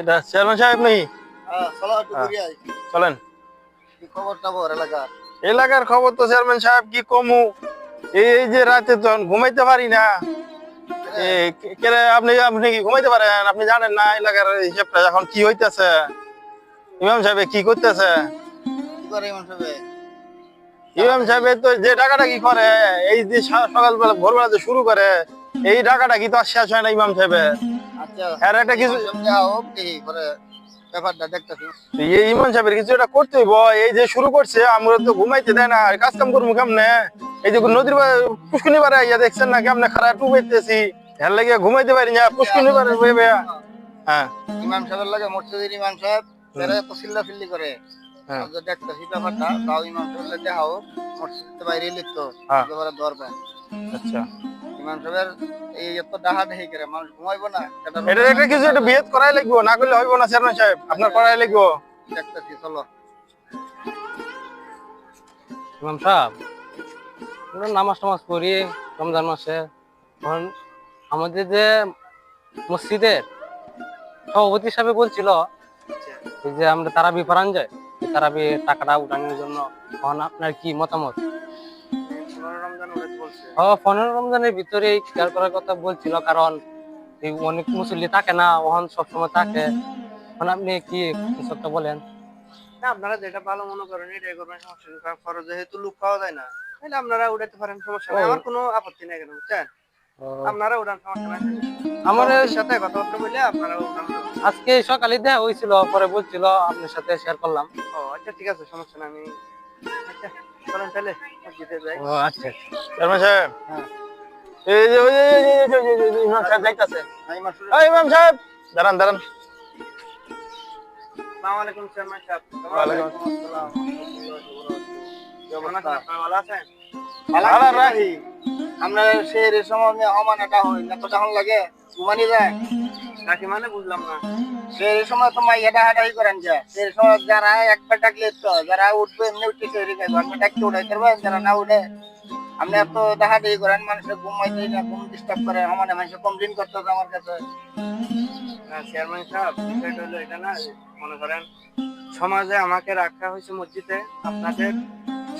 এটা চেয়ারম্যান সাহেব নাকি? হ্যাঁ হ্যাঁ। চলেন। এলাকার? খবর তো চেয়ারম্যান সাহেব কি কমু? এই যে রাতে তো ঘুমাইতে পারি না। আপনি আপনি কি ঘুমাইতে পারেন? আপনি জানেন না এলাকার হিসেবটা এখন কি হইতেছে? ইমাম সাহেব কি করতেছে? ইমাম সাহেব? তো যে টাকাটা কি করে এই যে সকালবেলা ভোরবেলা যে শুরু করে এই টাকাটা কি তো আর শেষ হয় না ইমাম সাহেবের? আর একটা কিছু যাও কি ব্যাপারটা দেখতেছি। এই ইমাম সাহেবের কিছু একটা করতে হইব। এই যে শুরু করছে আমরা তো ঘুমাইতে দেয় না। আর কাজ কাম করব কেমনে? এই যে নদীর পুষ্কুনি পারে ইয়া দেখছেন না কেমনে? খারাপ টুবাইতেছি এর লাগে ঘুমাইতে পারি না। পুষ্কুনি পারে হ্যাঁ। ইমাম সাহেবের লাগে মসজিদের ইমাম সাহেব এরা এত চিল্লা চিল্লি করে। হ্যাঁ। তো দেখতেছি ব্যাপারটা। তাও ইমাম সাহেবের লাগে দেখাও মসজিদে বাইরে লিখতো হ্যাঁ। আচ্ছা। ইমাম সাহেবের এই এত ডাহা ডাহি করে মানুষ ঘুমাইবো না এটা এটা একটা কিছু একটা বিয়ে করাই লাগবো না করলে হইব না চেয়ারম্যান সাহেব আপনার করাই লাগবো। দেখতেছি চলো। ইমাম সাহেব আমরা নামাজ টামাজ পড়ি রমজান মাসে। এখন আমাদের যে মসজিদের সভাপতি সাহেব বলছিল যে আমরা তারাবি পড়ান যায় তারাবি টাকাটা উঠানোর জন্য। এখন আপনার কি মতামত? পনেরো রমজানের ভিতরে খেয়াল করার কথা বলছিল কারণ অনেক মুসল্লি থাকে না ওখান সবসময় থাকে। এখন আপনি কি কিছু একটা বলেন? না আপনারা যেটা ভালো মনে করেন এটাই করবেন সমস্যা খরচ যেহেতু লোক পাওয়া যায় না তাহলে আপনারা উঠাতে পারেন সমস্যা নেই। আমার কোনো আপত্তি নেই কেন বুঝছেন? আপনারা উঠান সমস্যা নাই। আমার আমার সাথে কথাবার্তা বলে আপনারা উঠান। আজকে সকালে দেখা হয়েছিল পরে বলছিল আপনার সাথে শেয়ার করলাম। ও আচ্ছা ঠিক আছে সমস্যা নাই আমি আচ্ছা চলেন তাহলে? ও আচ্ছা চেয়ারম্যান সাহেব হ্যাঁ। এই যে ওই যে- ইমাম সাহেব যাইতাছে। এই ইমাম সাহেব দাঁড়ান দাঁড়ান। আসসালামু আলাইকুম চেয়ারম্যান সাহেব। ওয়ালাইকুম আসসালাম। কেমন আছেন? ভালো আছেন? ভালো ভালো। আমরা শহরের সময় আমি হমান এটা হই না তো তখন লাগে ঘুমানি যায়। মানে বুঝলাম না। শহরের সময় এটা করেন শহরের সময় যারা তো, যারা উঠবে এমনি উঠে যারা না উঠে এত করেন, মানুষের না, ঘুম ডিস্টার্ব করে মানুষের কমপ্লেন করতে আমার কাছে। চেয়ারম্যান সাহেব হলো এটা না মনে করেন, সমাজে আমাকে রাখা হয়েছে মসজিদে, আপনাদের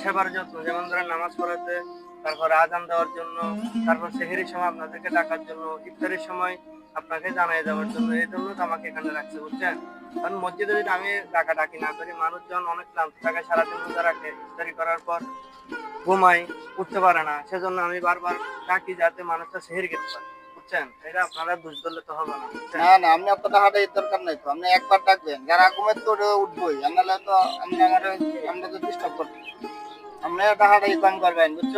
সেবার যত্ন, যেমন ধরেন নামাজ পড়াতে, তারপর আজান দেওয়ার জন্য, তারপর সেহেরির সময় আপনাদেরকে ডাকার জন্য, ইফতারের সময় আপনাকে জানাই দেওয়ার জন্য। এই জন্য আমাকে এখানে রাখছে, বুঝছেন? কারণ মসজিদে যদি আমি ডাকা ডাকি না করি, মানুষজন অনেক ক্লান্ত থাকে, সারাদিন রোজা রাখে, ইফতারি করার পর ঘুমাই উঠতে পারে না। সেজন্য আমি বারবার ডাকি যাতে মানুষটা সেহেরি খেতে পারে, বুঝছেন? এটা আপনারা বুঝ তো হবে না আপনি ডাকাটা দরকার আপনি একবার ডাকবেন, যারা ঘুমের তো আমার ডিস্টার্ব করবেন। বুঝছ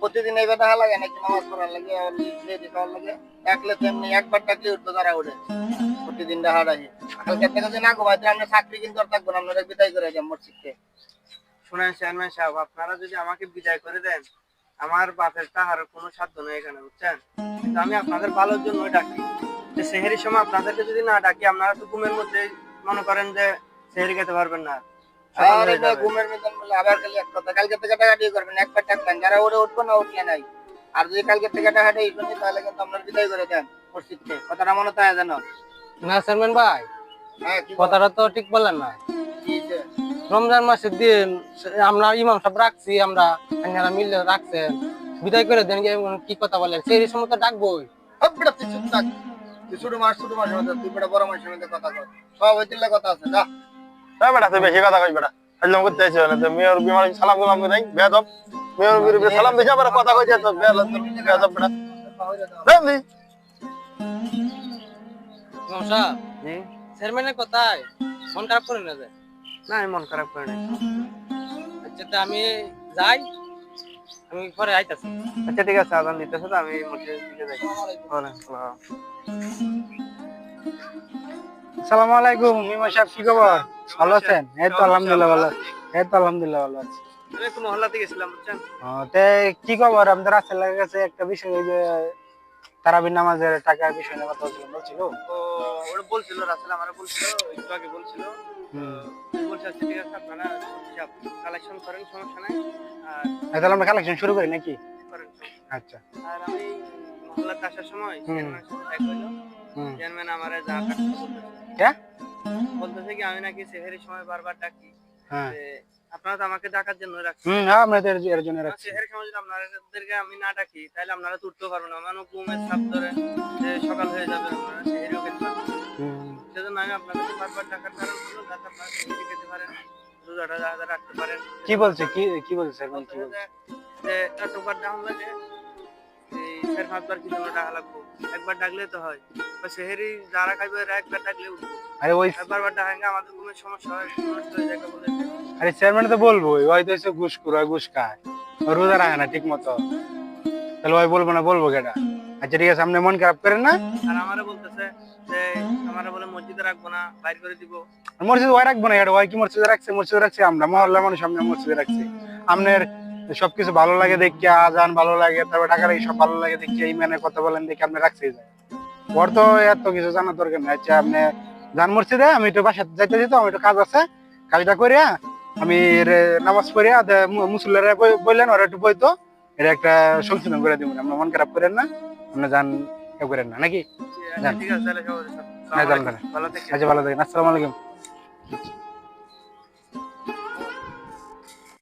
প্রতিদিন এইবার ডাকা লাগে নাকি নামাজ পড়ার লাগে খাওয়ার লাগে ডাকলে তেমনি একবার ডাকলে উঠতো তারা উঠে। প্রতিদিন ডাকাটাই কালকে থেকে না আপনি চাকরি কিন্তু আর থাকবেন আপনারা বিদায় করে মসজিদকে। শুনেন চেয়ারম্যান সাহেব, আপনারা যদি আমাকে বিদায় করে দেন, আমার বাপের তাহার কোনো সাধ্য নেই এখানে, বুঝছেন? কিন্তু আমি আপনাদের ভালোর জন্য ডাকি। যে সেহেরির সময় আপনাদেরকে যদি না ডাকি, আপনারা তো ঘুমের মধ্যে মনে করেন যে সেহেরি খেতে পারবেন না। ঘুমের মতন বলে আবার খালি এক কথা কালকে থেকে টাকা দিয়ে করবেন একবার টাকবেন যারা ওরে উঠবো না উঠলে নাই। আর যদি কালকে থেকে টাকাটা ইসনি তাহলে কিন্তু আপনার বিদায় করে দেন মসজিদকে। কথাটা মনে থাকে জানো না চেয়ারম্যান ভাই হ্যাঁ কথাটা তো ঠিক বললেন না। রমজান মাসের দিন আমরা ইমাম সব রাখছি আমরা আপনারা মিলে রাখছেন বিদায় করে দেন কি কথা বলেন? সেই সময় তো ডাকবোই। তুই ছোট মাস ছোট মাসের মধ্যে তুই বড় মাসের মধ্যে কথা কর। সব কথা আছে যা। বেটা তুই বেশি কথা কইস বেটা আল্লাহ করতে আইছো না। তো মেয়র বিমার সালাম দিলাম নাই বেয়াদব। মেয়র বিরুদ্ধে সালাম দিছে আবার কথা কইছে তো বেয়াদব বেটা। চেয়ারম্যানের কথায় মন খারাপ করে না যায় না আমি মন খারাপ করে নাই। আচ্ছা তা আমি যাই আমি পরে আইতাছি। আচ্ছা ঠিক আছে আজান দিতেছে তো আমি মসজিদের দিকে যাই ওয়ালাইকুম আসসালাম। আসসালামু আলাইকুম মিমা সাহেব কি খবর? ভালো আছেন? এই তো আলহামদুলিল্লাহ ভালো এই তো আলহামদুলিল্লাহ ভালো আছি। আমি একটু মহল্লাতে গেছিলাম বুঝছেন? ও, তে কি খবর? আমাদের রাসেলের কাছে একটা বিষয় যে তারাবির নামাজের টাকার বিষয় নিয়ে কথা বলছিলাম বলছিল? ওরা বলছিল রাসেল আমারে বলছিল একটু আগে বলছিল। হুম। আমি বলছি আচ্ছা ঠিক আছে আপনারা কালেকশন করেন সমস্যা নাই। আর তাহলে আমরা কালেকশন শুরু করি নাকি? আচ্ছা। আর আমি মহল্লাতে আসার সময় চেয়ারম্যান আমারে যা বলতেছে। কি আমি নাকি সেহেরির সময় বারবার ডাকি। হ্যাঁ। আপনারা তো আমাকে ডাকার জন্য রাখছেন হুম হ্যাঁ আমরা এর- এর জন্য রাখছি সেহের সময় যদি আপনাদেরকে আমি না ডাকি তাহলে আপনারা তুলতেও পারবেন না। মানে ঘুমের চাপ ধরে যে সকাল হয়ে যাবে আপনারা সেহেরিও খেতে পারবেন সেজন্য আমি আপনাদেরকে বারবার ডাকার কারণ হলো যাতে আপনারা সেহেরি খেতে পারেন রোজাটা রাখতে পারেন। কি বলছে? কি কি বলছে চেয়ারম্যান কি বলছে? যে এতবার ডাউন লাগে চার পাঁচবার কি জন্য ডাকা লাগবো? একবার ডাকলে তো হয়। বা সেহেরি যারা খাইবে এরা একবার ডাকলে উঠবো। আরে ওই একবার বার ডাকাঙ্গে আমাদের ঘুমের সমস্যা হয় নষ্ট হয়ে যায় বলে আরে চেয়ারম্যান তো বলব ওই তো এসে ঘুষ করে ঘুষ খায়। রোজা রাখে না ঠিক মতো তাহলে ওই বলব না বলব কেটা আচ্ছা ঠিক আছে আপনি মন খারাপ করেন না? আর আমারে বলতেছে যে আমারে বলে মসজিদে রাখব না বাইর করে দিব। মসজিদ ওই রাখব না এটা ওই কি মসজিদে রাখছে? মসজিদে রাখছি আমরা মহল্লার মানুষ আমরা মসজিদে রাখছি। আপনার সবকিছু ভালো লাগে দেখি আজান ভালো লাগে তারপর লাগে সব ভালো লাগে দেখি এই মানে কথা বলেন দেখি আপনি রাখছি ওর তো এত কিছু জানার দরকার নেই। আচ্ছা আপনি যান মসজিদে আমি একটু বাসা যাইতে তো আমার একটু কাজ আছে। কাজটা করিয়া আমি নামাজ পড়িয়া মুসল্লারা বললেন ওরা একটু বইতো। এটা একটা সংশোধন করে দিব আমরা মন খারাপ করেন না। আপনি যান কেউ করেন না। নাকি? ঠিক আছে হ্যাঁ, আচ্ছা ভালো থাকেন। আসসালামু আলাইকুম।